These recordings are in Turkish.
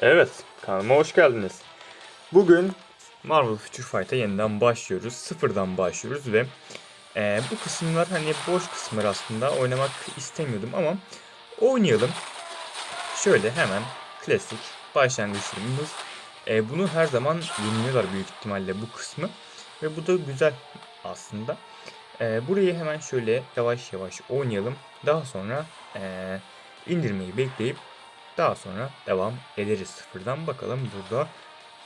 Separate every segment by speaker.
Speaker 1: Evet, kanalıma hoş geldiniz. Bugün Marvel Future Fight'a yeniden başlıyoruz. Sıfırdan başlıyoruz ve e, bu kısımlar hani boş kısımlar aslında oynamak istemiyordum ama oynayalım. Şöyle hemen klasik başlangıçlarımız. E, bunu her zaman yeniliyorlar büyük ihtimalle bu kısmı. Ve bu da güzel aslında. E, burayı hemen şöyle yavaş yavaş oynayalım. Daha sonra e, indirmeyi bekleyip daha sonra devam ederiz sıfırdan. Bakalım burada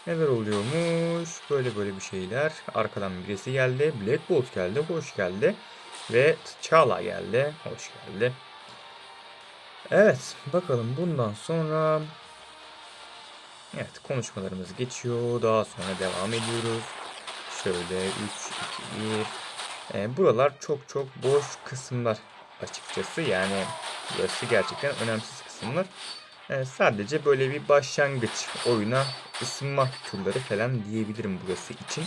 Speaker 1: neler oluyormuş. Böyle böyle bir şeyler. Arkadan birisi geldi. Black Bolt geldi. Hoş geldi. Ve T'Challa geldi. Hoş geldi. Evet. Bakalım bundan sonra Evet konuşmalarımız geçiyor. Daha sonra devam ediyoruz. Şöyle 3, 2, 1. Ee, buralar çok çok boş kısımlar açıkçası. Yani burası gerçekten önemsiz kısımlar. Ee, sadece böyle bir başlangıç oyuna ısınma turları falan diyebilirim burası için.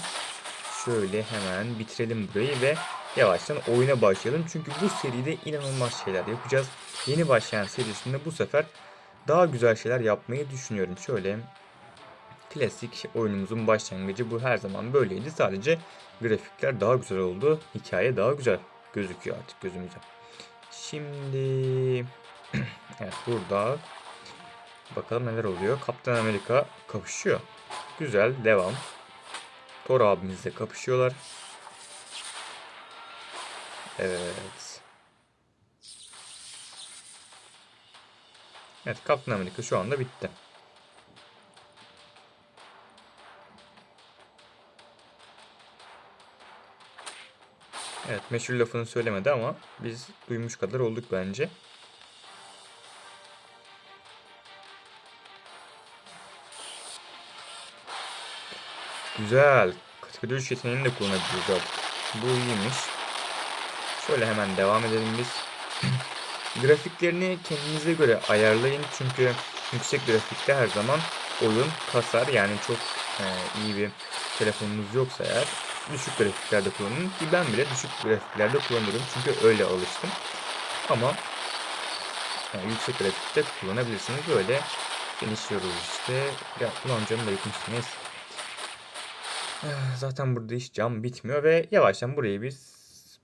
Speaker 1: Şöyle hemen bitirelim burayı ve yavaştan oyuna başlayalım. Çünkü bu seride inanılmaz şeyler yapacağız. Yeni başlayan serisinde bu sefer daha güzel şeyler yapmayı düşünüyorum. Şöyle klasik oyunumuzun başlangıcı bu her zaman böyleydi. Sadece grafikler daha güzel oldu. Hikaye daha güzel gözüküyor artık gözümüze. Şimdi evet burada bakalım neler oluyor. Kaptan Amerika kapışıyor. Güzel devam. Thor abimizle kapışıyorlar. Evet. Evet Kaptan Amerika şu anda bitti. Evet meşhur lafını söylemedi ama biz duymuş kadar olduk bence. Güzel. Kategori 3 yeteneğini de kullanabiliyoruz. Bu iyiymiş. Şöyle hemen devam edelim biz. Grafiklerini kendinize göre ayarlayın. Çünkü yüksek grafikte her zaman oyun kasar. Yani çok e, iyi bir telefonunuz yoksa eğer düşük grafiklerde kullanın. Ki ben bile düşük grafiklerde kullanıyorum. Çünkü öyle alıştım. Ama yani yüksek grafikte kullanabilirsiniz. Böyle finishliyoruz işte. Ya canım da yıkmıştı neyse. Eh, Zaten burada iş cam bitmiyor ve yavaştan burayı biz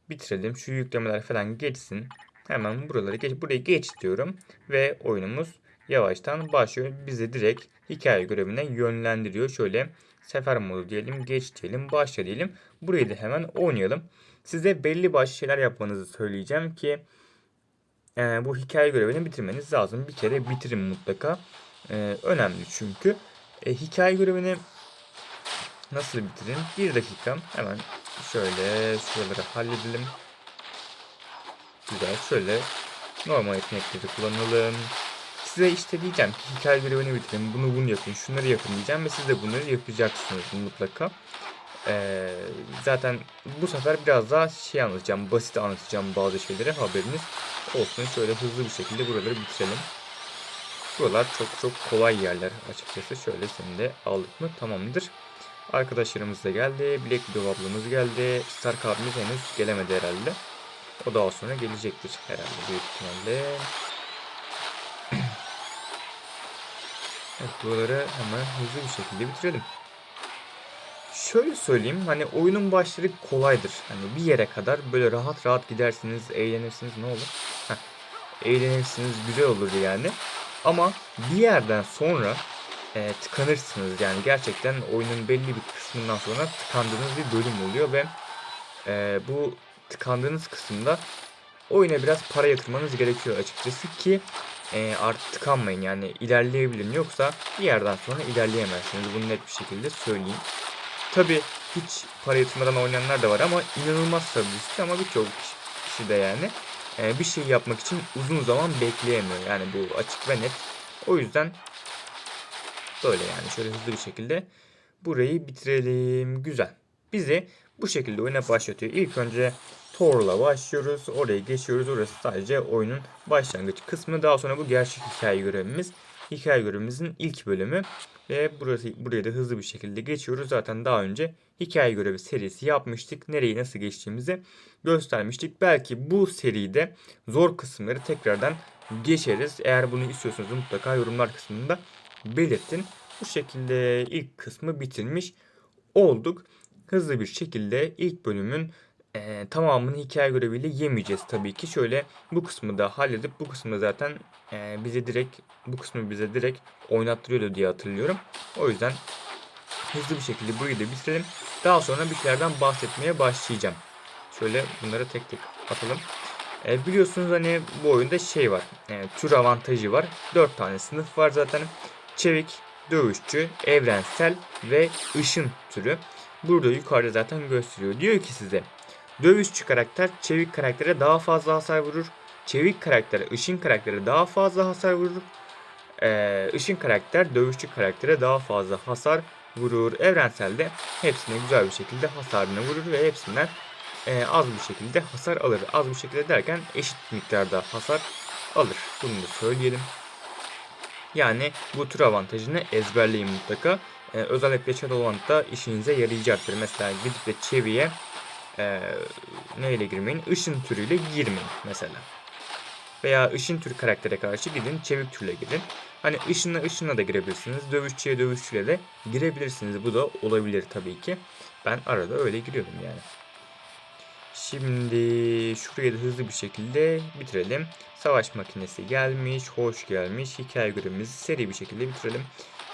Speaker 1: bitirelim. Şu yüklemeler falan geçsin. Hemen buraları geç, burayı geç diyorum ve oyunumuz yavaştan başlıyor. Bizi direkt hikaye görevine yönlendiriyor. Şöyle sefer modu diyelim, geç diyelim, başla diyelim. Burayı da hemen oynayalım. Size belli başlı şeyler yapmanızı söyleyeceğim ki e, bu hikaye görevini bitirmeniz lazım. Bir kere bitirin mutlaka. E, önemli çünkü. E, hikaye görevini Nasıl bitirin? Bir dakika. Hemen şöyle şuraları halledelim. Güzel. Şöyle normal yetenekleri kullanalım. Size işte diyeceğim ki hikaye görevini bitirin. Bunu bunu yapın. Şunları yapın diyeceğim ve siz de bunları yapacaksınız mutlaka. Ee, zaten bu sefer biraz daha şey anlatacağım. Basit anlatacağım bazı şeyleri. Haberiniz olsun. Şöyle hızlı bir şekilde buraları bitirelim. Buralar çok çok kolay yerler açıkçası. Şöyle seni de aldık mı tamamdır. Arkadaşlarımız da geldi. Black Widow ablamız geldi. Stark abimiz henüz gelemedi herhalde. O daha sonra gelecektir herhalde büyük ihtimalle. Evet buraları hemen hızlı bir şekilde bitirelim. Şöyle söyleyeyim hani oyunun başları kolaydır. Hani bir yere kadar böyle rahat rahat gidersiniz, eğlenirsiniz ne olur? Heh, eğlenirsiniz, güzel olur yani. Ama bir yerden sonra e, tıkanırsınız. Yani gerçekten oyunun belli bir kısmından sonra tıkandığınız bir bölüm oluyor ve e, bu tıkandığınız kısımda oyuna biraz para yatırmanız gerekiyor açıkçası ki e, artık tıkanmayın yani ilerleyebilin yoksa bir yerden sonra ilerleyemezsiniz. Bunu net bir şekilde söyleyeyim. Tabi hiç para yatırmadan oynayanlar da var ama inanılmaz sabırlı ama birçok kişi de yani e, bir şey yapmak için uzun zaman bekleyemiyor. Yani bu açık ve net. O yüzden Böyle yani şöyle hızlı bir şekilde burayı bitirelim. Güzel. Bizi bu şekilde oyuna başlatıyor. İlk önce Thor'la başlıyoruz. Oraya geçiyoruz. Orası sadece oyunun başlangıç kısmı. Daha sonra bu gerçek hikaye görevimiz. Hikaye görevimizin ilk bölümü. Ve burası, buraya da hızlı bir şekilde geçiyoruz. Zaten daha önce hikaye görevi serisi yapmıştık. Nereyi nasıl geçtiğimizi göstermiştik. Belki bu seride zor kısımları tekrardan geçeriz. Eğer bunu istiyorsanız mutlaka yorumlar kısmında belirtin. Bu şekilde ilk kısmı bitirmiş olduk. Hızlı bir şekilde ilk bölümün e, tamamını hikaye göreviyle yemeyeceğiz tabii ki. Şöyle bu kısmı da halledip bu kısmı zaten e, bize direkt bu kısmı bize direkt oynattırıyordu diye hatırlıyorum. O yüzden hızlı bir şekilde burayı da bitirelim. Daha sonra bir şeylerden bahsetmeye başlayacağım. Şöyle bunları tek tek atalım. E, biliyorsunuz hani bu oyunda şey var. E, tür avantajı var. 4 tane sınıf var zaten. Çevik, dövüşçü, evrensel ve ışın türü. Burada yukarıda zaten gösteriyor. Diyor ki size dövüşçü karakter çevik karaktere daha fazla hasar vurur. Çevik karakter ışın karaktere daha fazla hasar vurur. Ee, ışın karakter dövüşçü karaktere daha fazla hasar vurur. Evrenselde hepsine güzel bir şekilde hasarını vurur ve hepsinden e, az bir şekilde hasar alır. Az bir şekilde derken eşit miktarda hasar alır. Bunu da söyleyelim. Yani bu tür avantajını ezberleyin mutlaka. Ee, özellikle Shadowland'da işinize yarayacaktır. Mesela gidip de çeviye e, neyle girmeyin? Işın türüyle girmeyin mesela. Veya ışın tür karaktere karşı gidin çevik türle girin. Hani ışınla ışınla da girebilirsiniz. Dövüşçüye dövüşçüyle de girebilirsiniz. Bu da olabilir tabii ki. Ben arada öyle giriyordum yani. Şimdi şurayı da hızlı bir şekilde bitirelim. Savaş makinesi gelmiş, hoş gelmiş. Hikaye görevimizi seri bir şekilde bitirelim.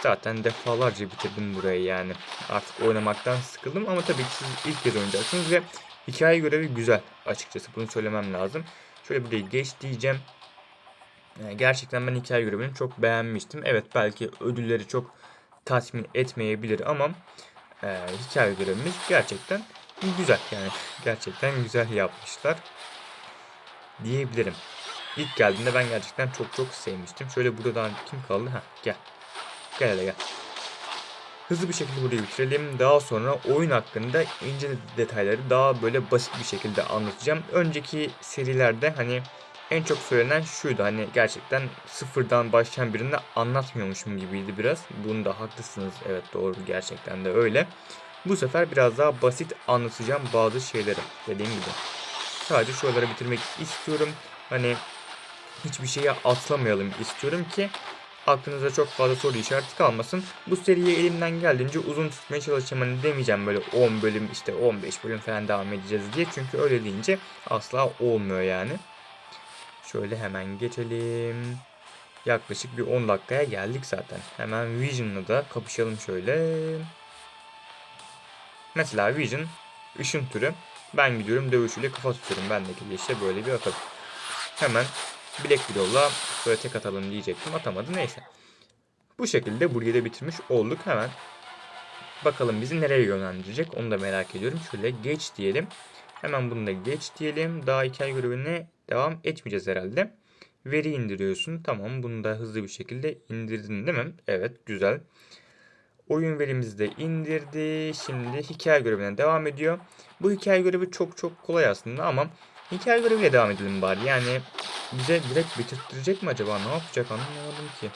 Speaker 1: Zaten defalarca bitirdim burayı yani. Artık oynamaktan sıkıldım ama tabii ki siz ilk kez oynayacaksınız ve hikaye görevi güzel açıkçası bunu söylemem lazım. Şöyle burayı geç diyeceğim. Yani gerçekten ben hikaye görevini çok beğenmiştim. Evet belki ödülleri çok tatmin etmeyebilir ama e, hikaye görevimiz gerçekten güzel yani gerçekten güzel yapmışlar diyebilirim. İlk geldiğinde ben gerçekten çok çok sevmiştim. Şöyle burada daha kim kaldı? Ha gel. Gel hele gel. Hızlı bir şekilde burayı bitirelim. Daha sonra oyun hakkında ince detayları daha böyle basit bir şekilde anlatacağım. Önceki serilerde hani en çok söylenen şuydu hani gerçekten sıfırdan başlayan birini anlatmıyormuşum gibiydi biraz. Bunda haklısınız evet doğru gerçekten de öyle. Bu sefer biraz daha basit anlatacağım bazı şeyleri dediğim gibi. Sadece şuraları bitirmek istiyorum. Hani hiçbir şeye atlamayalım istiyorum ki aklınıza çok fazla soru işareti kalmasın. Bu seriyi elimden geldiğince uzun tutmaya çalışacağım. Hani demeyeceğim böyle 10 bölüm işte 15 bölüm falan devam edeceğiz diye. Çünkü öyle deyince asla olmuyor yani. Şöyle hemen geçelim. Yaklaşık bir 10 dakikaya geldik zaten. Hemen Vision'la da kapışalım şöyle. Mesela Vision ışın türü. Ben gidiyorum dövüşüyle kafa tutuyorum. Bendeki de işte böyle bir akıl. Hemen Black Widow'la böyle tek atalım diyecektim. Atamadı neyse. Bu şekilde burayı da bitirmiş olduk. Hemen bakalım bizi nereye yönlendirecek onu da merak ediyorum. Şöyle geç diyelim. Hemen bunu da geç diyelim. Daha hikaye görevine devam etmeyeceğiz herhalde. Veri indiriyorsun. Tamam bunu da hızlı bir şekilde indirdin değil mi? Evet güzel. Oyun verimizi de indirdi. Şimdi hikaye görevine devam ediyor. Bu hikaye görevi çok çok kolay aslında ama hikaye göreviyle devam edelim bari. Yani bize direkt bitirttirecek mi acaba? Ne yapacak anlamadım ki.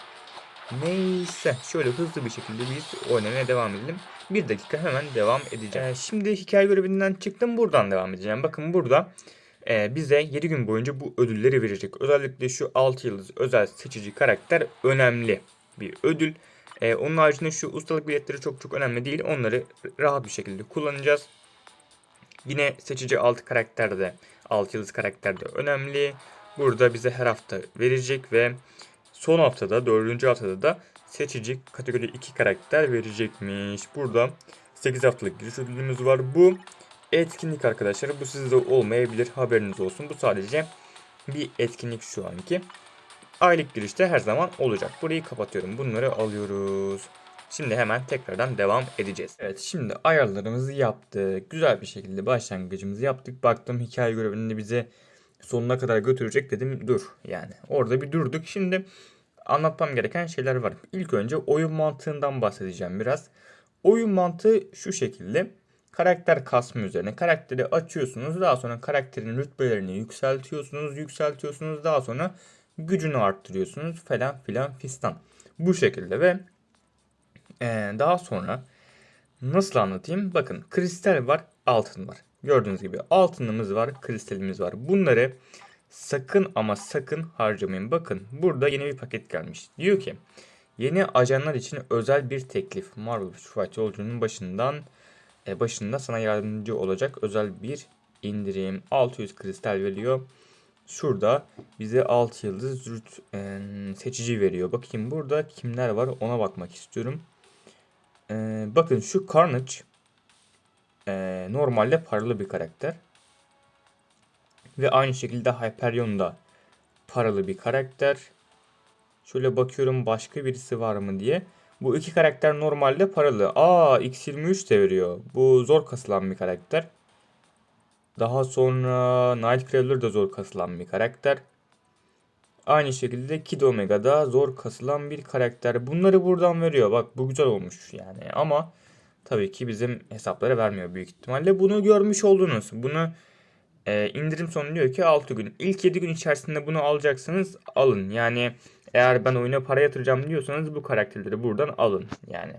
Speaker 1: Neyse şöyle hızlı bir şekilde biz oynamaya devam edelim. Bir dakika hemen devam edeceğim. Ee, şimdi hikaye görevinden çıktım buradan devam edeceğim. Bakın burada e, bize 7 gün boyunca bu ödülleri verecek. Özellikle şu 6 yıldız özel seçici karakter önemli bir ödül. Ee, onun haricinde şu ustalık biletleri çok çok önemli değil. Onları rahat bir şekilde kullanacağız. Yine seçici 6 karakter de 6 yıldız karakter de önemli. Burada bize her hafta verecek ve son haftada 4. haftada da seçici kategori 2 karakter verecekmiş. Burada 8 haftalık giriş ödülümüz var. Bu etkinlik arkadaşlar. Bu sizde olmayabilir. Haberiniz olsun. Bu sadece bir etkinlik şu anki. Aylık girişte her zaman olacak. Burayı kapatıyorum. Bunları alıyoruz. Şimdi hemen tekrardan devam edeceğiz. Evet şimdi ayarlarımızı yaptık. Güzel bir şekilde başlangıcımızı yaptık. Baktım hikaye görevinde bize sonuna kadar götürecek dedim dur yani. Orada bir durduk. Şimdi anlatmam gereken şeyler var. İlk önce oyun mantığından bahsedeceğim biraz. Oyun mantığı şu şekilde. Karakter kasma üzerine. Karakteri açıyorsunuz. Daha sonra karakterin rütbelerini yükseltiyorsunuz. Yükseltiyorsunuz. Daha sonra gücünü arttırıyorsunuz falan filan fistan. Bu şekilde ve ee, daha sonra nasıl anlatayım? Bakın kristal var, altın var. Gördüğünüz gibi altınımız var, kristalimiz var. Bunları sakın ama sakın harcamayın. Bakın burada yeni bir paket gelmiş. Diyor ki Yeni ajanlar için özel bir teklif. Marvel Fight yolculuğunun başından e, başında sana yardımcı olacak özel bir indirim. 600 kristal veriyor. Şurada bize 6 yıldız rüt, e, seçici veriyor. Bakayım burada kimler var ona bakmak istiyorum. E, bakın şu Carnage e, normalde paralı bir karakter. Ve aynı şekilde Hyperion da paralı bir karakter. Şöyle bakıyorum başka birisi var mı diye. Bu iki karakter normalde paralı. Aa X23 de veriyor. Bu zor kasılan bir karakter. Daha sonra Nightcrawler da zor kasılan bir karakter. Aynı şekilde Kid Omega da zor kasılan bir karakter. Bunları buradan veriyor. Bak bu güzel olmuş yani. Ama tabii ki bizim hesaplara vermiyor büyük ihtimalle. Bunu görmüş oldunuz. Bunu e, indirim sonu diyor ki 6 gün. İlk 7 gün içerisinde bunu alacaksınız alın. Yani eğer ben oyuna para yatıracağım diyorsanız bu karakterleri buradan alın. Yani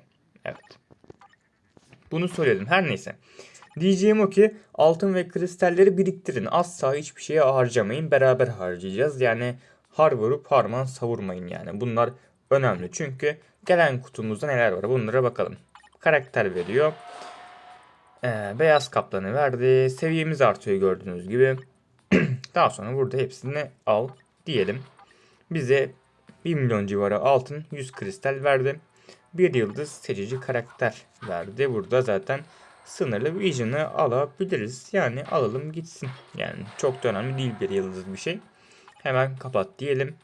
Speaker 1: evet. Bunu söyledim. Her neyse. Diyeceğim o ki altın ve kristalleri biriktirin. Asla hiçbir şeye harcamayın. Beraber harcayacağız. Yani har vurup harman savurmayın yani. Bunlar önemli. Çünkü gelen kutumuzda neler var bunlara bakalım. Karakter veriyor. Ee, beyaz kaplanı verdi. Seviyemiz artıyor gördüğünüz gibi. Daha sonra burada hepsini al diyelim. Bize 1 milyon civarı altın 100 kristal verdi. Bir yıldız seçici karakter verdi. Burada zaten sınırlı Vision'ı alabiliriz. Yani alalım gitsin. Yani çok da önemli değil bir yıldız bir şey. Hemen kapat diyelim.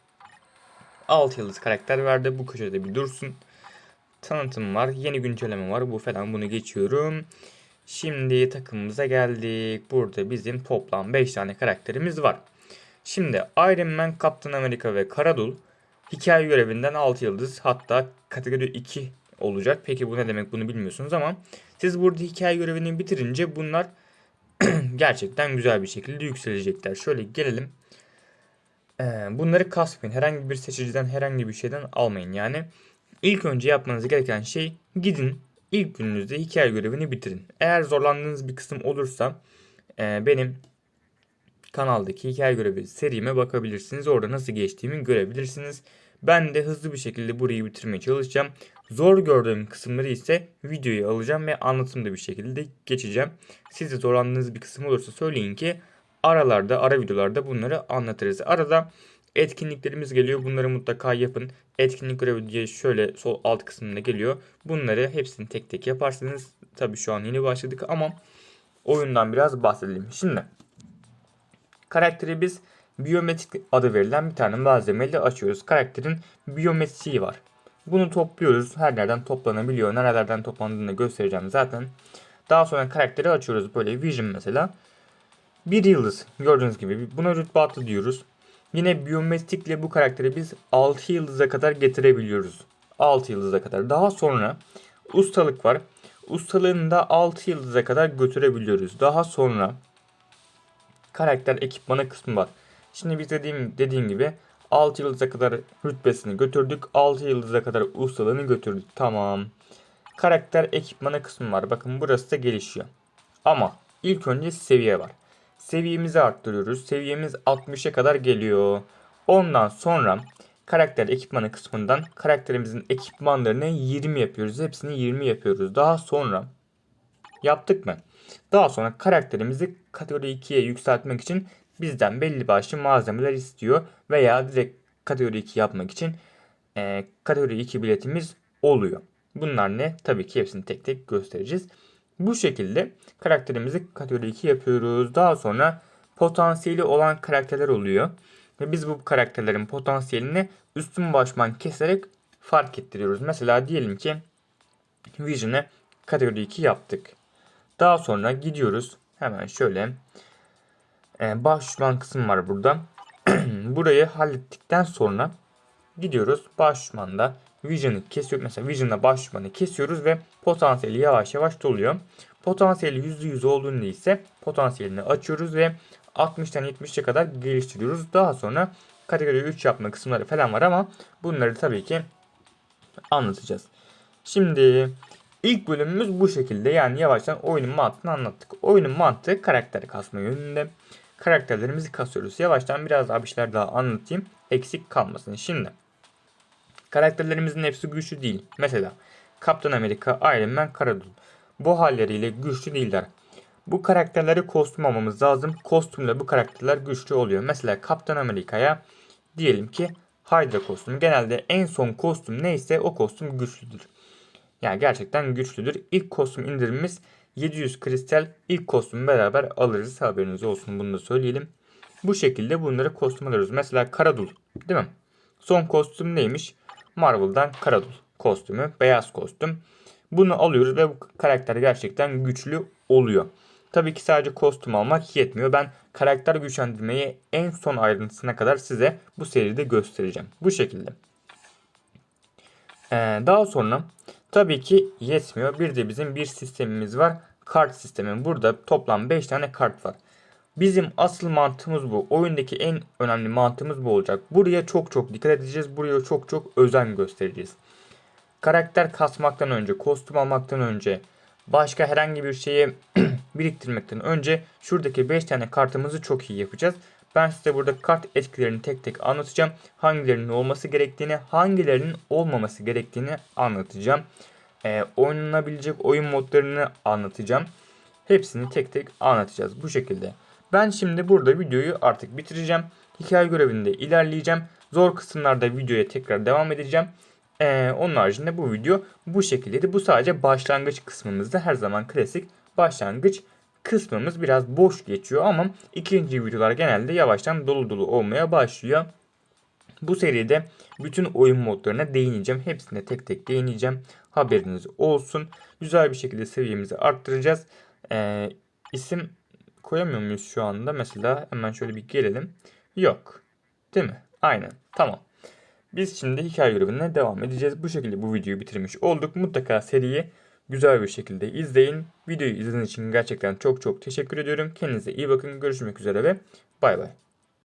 Speaker 1: 6 yıldız karakter verdi. Bu köşede bir dursun. Tanıtım var. Yeni güncelleme var. Bu falan bunu geçiyorum. Şimdi takımımıza geldik. Burada bizim toplam 5 tane karakterimiz var. Şimdi Iron Man, Captain America ve Karadul hikaye görevinden 6 yıldız hatta kategori 2 olacak. Peki bu ne demek bunu bilmiyorsunuz ama siz burada hikaye görevini bitirince bunlar gerçekten güzel bir şekilde yükselecekler. Şöyle gelelim. Ee, bunları kasmayın. Herhangi bir seçiciden herhangi bir şeyden almayın. Yani ilk önce yapmanız gereken şey gidin ilk gününüzde hikaye görevini bitirin. Eğer zorlandığınız bir kısım olursa e, benim kanaldaki hikaye görevi serime bakabilirsiniz. Orada nasıl geçtiğimi görebilirsiniz. Ben de hızlı bir şekilde burayı bitirmeye çalışacağım. Zor gördüğüm kısımları ise videoyu alacağım ve anlatımda bir şekilde geçeceğim. Siz de zorlandığınız bir kısım olursa söyleyin ki aralarda, ara videolarda bunları anlatırız. Arada etkinliklerimiz geliyor. Bunları mutlaka yapın. Etkinlik görevi diye şöyle sol alt kısmında geliyor. Bunları hepsini tek tek yaparsınız. Tabii şu an yeni başladık ama oyundan biraz bahsedelim. Şimdi karakteri biz biyometrik adı verilen bir tane malzemeyle açıyoruz. Karakterin biyometriği var. Bunu topluyoruz. Her yerden toplanabiliyor. Nerelerden toplandığını göstereceğim zaten. Daha sonra karakteri açıyoruz. Böyle Vision mesela. Bir yıldız. Gördüğünüz gibi. Buna rütbe attı diyoruz. Yine biyometrikle bu karakteri biz 6 yıldıza kadar getirebiliyoruz. 6 yıldıza kadar. Daha sonra ustalık var. Ustalığını da 6 yıldıza kadar götürebiliyoruz. Daha sonra karakter ekipmanı kısmı var. Şimdi biz dediğim, dediğim gibi 6 yıldıza kadar rütbesini götürdük. 6 yıldıza kadar ustalığını götürdük. Tamam. Karakter ekipmanı kısmı var. Bakın burası da gelişiyor. Ama ilk önce seviye var. Seviyemizi arttırıyoruz. Seviyemiz 60'a kadar geliyor. Ondan sonra karakter ekipmanı kısmından karakterimizin ekipmanlarını 20 yapıyoruz. Hepsini 20 yapıyoruz. Daha sonra yaptık mı? Daha sonra karakterimizi kategori 2'ye yükseltmek için bizden belli başlı malzemeler istiyor. Veya direkt kategori 2 yapmak için e, kategori 2 biletimiz oluyor. Bunlar ne? Tabii ki hepsini tek tek göstereceğiz. Bu şekilde karakterimizi kategori 2 yapıyoruz. Daha sonra potansiyeli olan karakterler oluyor. Ve biz bu karakterlerin potansiyelini üstün başman keserek fark ettiriyoruz. Mesela diyelim ki Vision'e kategori 2 yaptık. Daha sonra gidiyoruz. Hemen şöyle e, başman kısım var burada. Burayı hallettikten sonra gidiyoruz. Başmanda Vision'ı kesiyor. Mesela Vision'la başmanı kesiyoruz ve potansiyeli yavaş yavaş doluyor. Potansiyeli %100 olduğunda ise potansiyelini açıyoruz ve 60'tan 70'e kadar geliştiriyoruz. Daha sonra kategori 3 yapma kısımları falan var ama bunları tabii ki anlatacağız. Şimdi ilk bölümümüz bu şekilde yani yavaştan oyunun mantığını anlattık. Oyunun mantığı karakter kasma yönünde. Karakterlerimizi kasıyoruz. Yavaştan biraz daha bir şeyler daha anlatayım. Eksik kalmasın. Şimdi Karakterlerimizin hepsi güçlü değil. Mesela Kaptan Amerika, Iron Man, Karadul. Bu halleriyle güçlü değiller. Bu karakterleri kostüm almamız lazım. Kostümle bu karakterler güçlü oluyor. Mesela Kaptan Amerika'ya diyelim ki Hydra kostümü. Genelde en son kostüm neyse o kostüm güçlüdür. Yani gerçekten güçlüdür. İlk kostüm indirimimiz 700 kristal. İlk kostümü beraber alırız. Haberiniz olsun bunu da söyleyelim. Bu şekilde bunları kostüm alıyoruz. Mesela Karadul değil mi? Son kostüm neymiş? Marvel'dan Karadul kostümü. Beyaz kostüm. Bunu alıyoruz ve bu karakter gerçekten güçlü oluyor. Tabii ki sadece kostüm almak yetmiyor. Ben karakter güçlendirmeyi en son ayrıntısına kadar size bu seride göstereceğim. Bu şekilde. Ee, daha sonra tabii ki yetmiyor. Bir de bizim bir sistemimiz var. Kart sistemi. Burada toplam 5 tane kart var. Bizim asıl mantığımız bu. Oyundaki en önemli mantığımız bu olacak. Buraya çok çok dikkat edeceğiz. Buraya çok çok özen göstereceğiz. Karakter kasmaktan önce, kostüm almaktan önce, başka herhangi bir şeyi biriktirmekten önce şuradaki 5 tane kartımızı çok iyi yapacağız. Ben size burada kart etkilerini tek tek anlatacağım. Hangilerinin olması gerektiğini, hangilerinin olmaması gerektiğini anlatacağım. Ee, oynanabilecek oyun modlarını anlatacağım. Hepsini tek tek anlatacağız bu şekilde. Ben şimdi burada videoyu artık bitireceğim. Hikaye görevinde ilerleyeceğim. Zor kısımlarda videoya tekrar devam edeceğim. Ee, onun haricinde bu video bu şekildeydi. Bu sadece başlangıç kısmımızda her zaman klasik başlangıç kısmımız biraz boş geçiyor ama ikinci videolar genelde yavaştan dolu dolu olmaya başlıyor. Bu seride bütün oyun modlarına değineceğim. Hepsine tek tek değineceğim. Haberiniz olsun. Güzel bir şekilde seviyemizi arttıracağız. Ee, isim koyamıyor muyuz şu anda? Mesela hemen şöyle bir gelelim. Yok. Değil mi? Aynen. Tamam. Biz şimdi hikaye görevine devam edeceğiz. Bu şekilde bu videoyu bitirmiş olduk. Mutlaka seriyi güzel bir şekilde izleyin. Videoyu izlediğiniz için gerçekten çok çok teşekkür ediyorum. Kendinize iyi bakın. Görüşmek üzere ve bay bay.